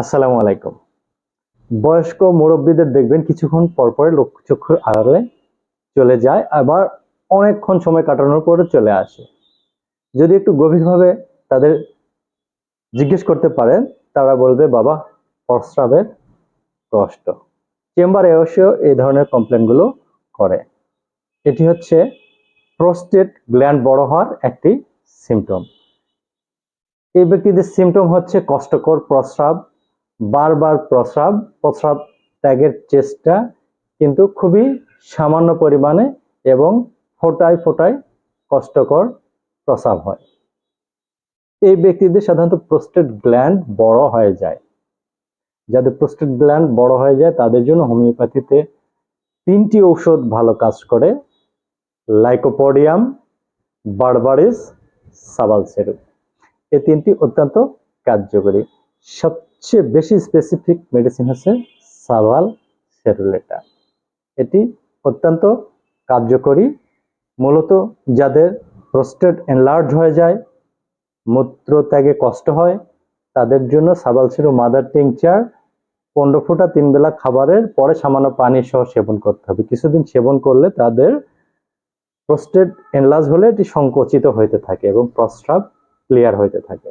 আসসালামু আলাইকুম। বয়স্ক মুরব্বীদের দেখবেন কিছুক্ষণ পরপরে চক্ষুর আড়ালে চলে যায়, আবার অনেকক্ষণ সময় কাটানোর পরে চলে আসে। যদি একটু গভীরভাবে তাদের জিজ্ঞেস করতে পারেন, তারা বলবে, বাবা, প্রস্রাবের কষ্ট। চেম্বারে এসেও এই ধরনের কমপ্লেনগুলো করে। এটি হচ্ছে, প্রোস্টেট গ্ল্যান্ড বড় হওয়ার একটি সিমটম। এই ব্যক্তিদের সিমটম হচ্ছে কষ্টকর প্রস্রাব বারবার প্রস্রাব প্রস্রাব ত্যাগের চেষ্টা কিন্তু খুবই সামান্য পরিমাণে এবং ফোটায় ফোটায় কষ্টকর প্রস্রাব হয়। এই ব্যক্তিদের সাধারণত প্রোস্টেট গ্ল্যান্ড বড় হয়ে যায়। যাদের প্রোস্টেট গ্ল্যান্ড বড় হয়ে যায় তাদের জন্য হোমিওপ্যাথিতে তিনটি ঔষধ ভালো কাজ করে, লাইকোপোডিয়াম, বারবারিস সাবালসেরু এই তিনটি অত্যন্ত কার্যকরী। সবচেয়ে বেশি স্পেসিফিক মেডিসিন হচ্ছে সাভাল সেরুলেটা। এটি অত্যন্ত কার্যকরী, মূলত যাদের প্রোস্টেট এনলার্জ হয়ে যায় মূত্র ত্যাগে কষ্ট হয়, তাদের জন্য সাবাল সেরু মাদার টিংচার পনেরো ফুটা তিন বেলা খাবারের পরে সামান্য পানি সহ সেবন করতে হবে। কিছুদিন সেবন করলে তাদের প্রোস্টেট এনলার্জ হলে এটি সংকুচিত হইতে থাকে এবং প্রস্রাব ক্লিয়ার হইতে থাকে।